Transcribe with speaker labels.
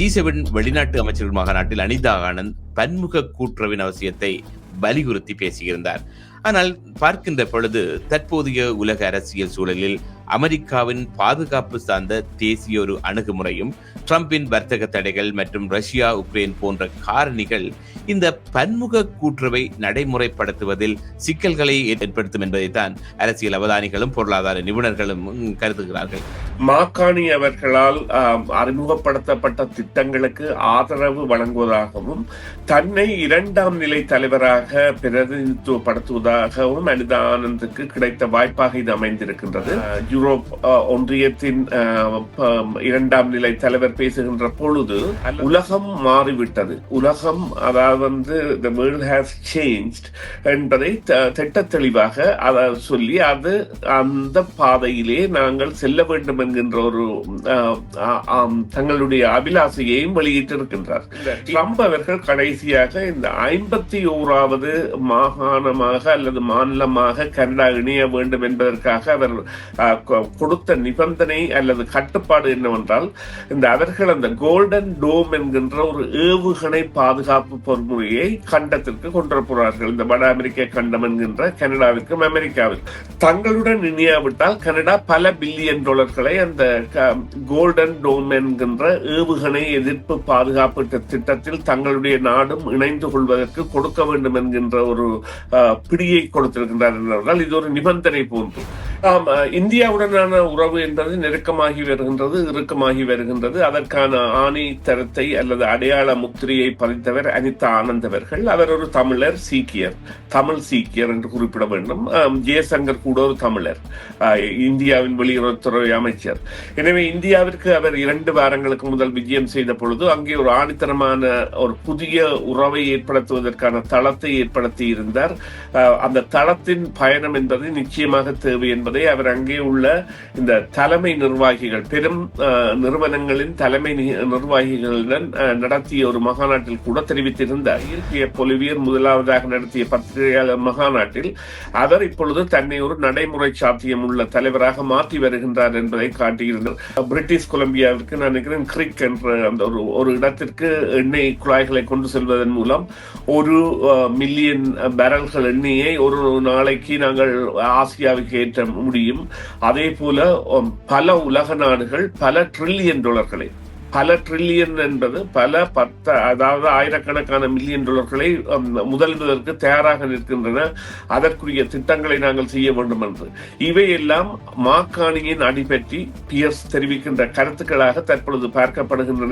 Speaker 1: G seven வெளிநாட்டு அமைச்சர்கள் மாநாட்டில் அனிதா ஆனந்த் பன்முக கூட்டுறவின் அவசியத்தை வலியுறுத்தி பேசியிருந்தார். ஆனால் பார்க்கின்ற பொழுது தற்போதைய உலக அரசியல் சூழலில் அமெரிக்காவின் பாதுகாப்பு சார்ந்த தேசிய ஒரு அணுகுமுறையும் ட்ரம்பின் வர்த்தக தடைகள் மற்றும் ரஷ்யா உக்ரைன் போன்ற காரணிகள் இந்த பன்முக கூற்றுவை நடைமுறைப்படுத்துவதில் சிக்கல்களை ஏற்படுத்தும் என்பதைத்தான் அரசியல் அவதானிகளும் பொருளாதார நிபுணர்களும் கருதுகிறார்கள்.
Speaker 2: மாக்காணி அவர்களால் அறிமுகப்படுத்தப்பட்ட திட்டங்களுக்கு ஆதரவு வழங்குவதாகவும் தன்னை இரண்டாம் நிலை தலைவராக பிரதிநிதித்துவப்படுத்துவதாகவும் அனிதா ஆனந்துக்கு கிடைத்த வாய்ப்பாக இது அமைந்திருக்கின்றது. யூரோப் ஒன்றியத்தின் இரண்டாம் நிலை தலைவர் பேசுகின்ற பொழுது உலகம் மாறிவிட்டது. உலகம் அதாவது வந்து the world has changed என்பதை த- திட்டத் தெளிவாக அதை சொல்லி அது அந்த பாதையிலே நாங்கள் செல்ல வேண்டும் என்கின்ற ஒரு தங்களுடைய அபிலாசையையும் வெளியிட்டிருக்கின்றார். ட்ரம்ப் அவர்கள் கடைசியாக இந்த ஐம்பத்தி ஓராவது மாகாணமாக அல்லது மாநிலமாக கனடா இணைய வேண்டும் என்பதற்காக அவர் கொடுத்த நிபந்தனை அல்லது கட்டுப்பாடு என்னவென்றால் இந்த அவர்கள் அந்த கோல்டன் டோம் என்கின்ற ஒரு ஏவுகணை பாதுகாப்பு பொறுமுறையை கண்டத்திற்கு கொண்டு போறார்கள் இந்த வட அமெரிக்க கண்டம் என்கின்ற கனடாவிற்கும் அமெரிக்காவிற்கும். தங்களுடன் இணையாவிட்டால் கனடா பல பில்லியன் டாலர்களை அந்த கோல்டன் டோம் என்கின்ற ஏவுகணை எதிர்ப்பு பாதுகாப்பு திட்டத்தில் தங்களுடைய நாடும் இணைந்து கொள்வதற்கு கொடுக்க வேண்டும் என்கின்ற ஒரு பிடியை கொடுத்திருக்கின்றார் என்றால் இது ஒரு நிபந்தனை போன்று. ஆம், இந்தியாவுடனான உறவு என்பது நெருக்கமாகி வருகின்றது இறுக்கமாகி வருகின்றது. அதற்கான ஆணை தரத்தை அல்லது அடையாள முத்திரையை பதித்தவர் அனிதா ஆனந்த் அவர்கள். அவர் ஒரு தமிழர் சீக்கியர் தமிழ் சீக்கியர் என்று குறிப்பிட வேண்டும். ஜெயசங்கர் கூட ஒரு தமிழர் இந்தியாவின் வெளியுறவுத்துறை அமைச்சர். எனவே இந்தியாவிற்கு அவர் இரண்டு வாரங்களுக்கு முதல் விஜயம் செய்த பொழுது அங்கே ஒரு ஆணித்தரமான ஒரு புதிய உறவை ஏற்படுத்துவதற்கான தளத்தை ஏற்படுத்தி இருந்தார். அந்த தளத்தின் பயணம் என்பது நிச்சயமாக தேவை என்பது அவர் அங்கே உள்ள இந்த தலைமை நிர்வாகிகள் பெரும் நிறுவனங்களின் தலைமை நிர்வாகிகளுடன் நடத்திய ஒரு மகாநாட்டில் கூட தெரிவித்திருந்தார். இயற்கைய பொலிவியர் முதலாவதாக நடத்திய பத்திரிகையாளர் மகாநாட்டில் அவர் இப்பொழுது தன்னை ஒரு நடைமுறை சாத்தியம் உள்ள தலைவராக மாற்றி வருகின்றார் என்பதை காட்டியிருந்தார். பிரிட்டிஷ் கொலம்பியாவிற்கு நான் நினைக்கிறேன் கிரிக் என்ற அந்த ஒரு ஒரு இடத்திற்கு எண்ணெய் குழாய்களை கொண்டு செல்வதன் மூலம் ஒரு மில்லியன் பேரல்கள் எண்ணெயை ஒரு நாளைக்கு நாங்கள் ஆசியாவுக்கு ஏற்ற முடியும். அதே போல பல உலக நாடுகள் பல ட்ரில்லியன் டாலர்களை பல ட்ரில்லியன் என்பது பல பத்து அதாவது ஆயிரக்கணக்கான மில்லியன் டாலர்களை உம், முதலிடுவதற்கு தயாராக நிற்கின்றன. அதற்குரிய திட்டங்களை நாங்கள் செய்ய வேண்டும் என்று. இவையெல்லாம் மாக்காணியின் அடிபற்றி பியர்ஸ் தெரிவிக்கின்ற கருத்துக்களாக தற்பொழுது பார்க்கப்படுகின்றன.